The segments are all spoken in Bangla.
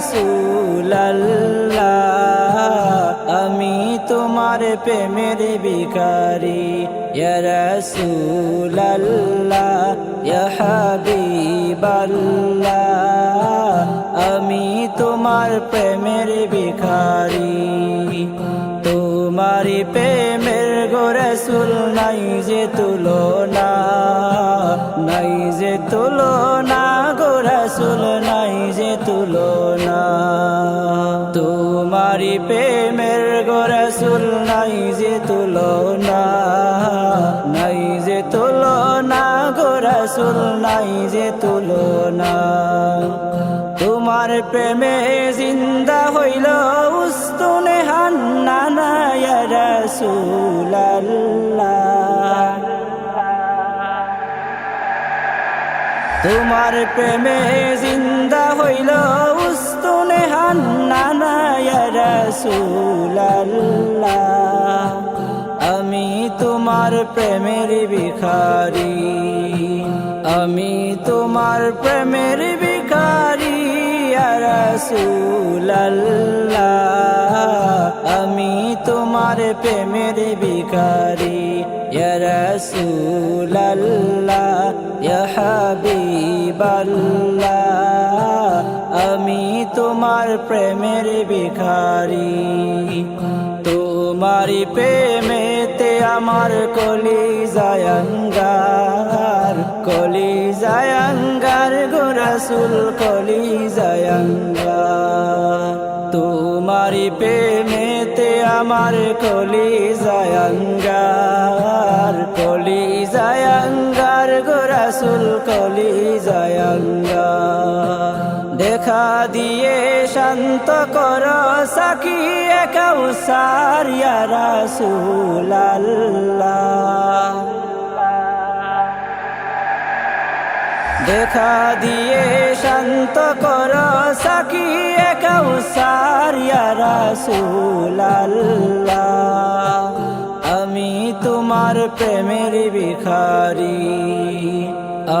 রসুল্লাহ আমি তোমার প্রেমের ভিখারি। রসুল্লাহ হাবিবাল্লাহ, আমি তোমার প্রেমের ভিখারি। তোমার প্রেমের গোরসুল নাই যে তুলনা, নাই যে তুলনা তুলনা তোমার প্রেমের গোরসুল নাই যে তুলনা, নাই যে তুলনা, গোরসুল নাই যে তুলনা। তোমার প্রেমে জিন্দা হইল উস্তুনে হান্নানা ইয়া রাসূলুল্লাহ। তোমার প্রেমে জিন্দা হইল হান্নানা ইয়া রাসূলুল্লাহ, আমি তোমার প্রেমের ভিখারি, আমি তোমার প্রেমের ভিখারি রসুল্লাহ আমি তোমার প্রেমের ভিখারি রসুল্লাহ হাবিবাল্লাহ। আমি তোমার প্রেমের ভিখারি। তোমার প্রেমেতে আমার কলি জায়ঙ্গার কলি জায়ঙ্গার গোরসুল কলি জায়ঙ্গার তোমার প্রেমেতে আমার কলি জায়ঙ্গার কলি জায়ঙ্গার গোরসুল কলি জায়ঙ্গার দেখা দিয়ে শান্ত কর সাকি কৌসার রাসূলুল্লাহ। দেখা দিয়ে শান্ত কর সাকি কৌসার রাসূলুল্লাহ। আমি তোমার প্রেমের ভিখারি,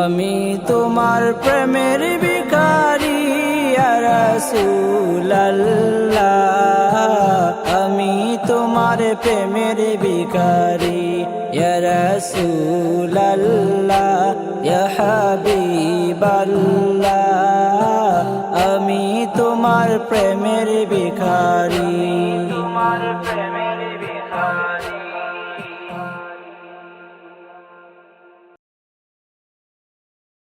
আমি তোমার প্রেমের রসুল্লাহ আমি তোমার প্রেমের বিকারি রসুল্লাহ হাবিবাল্লাহ আমি তোমার প্রেমের বিকারি তোমার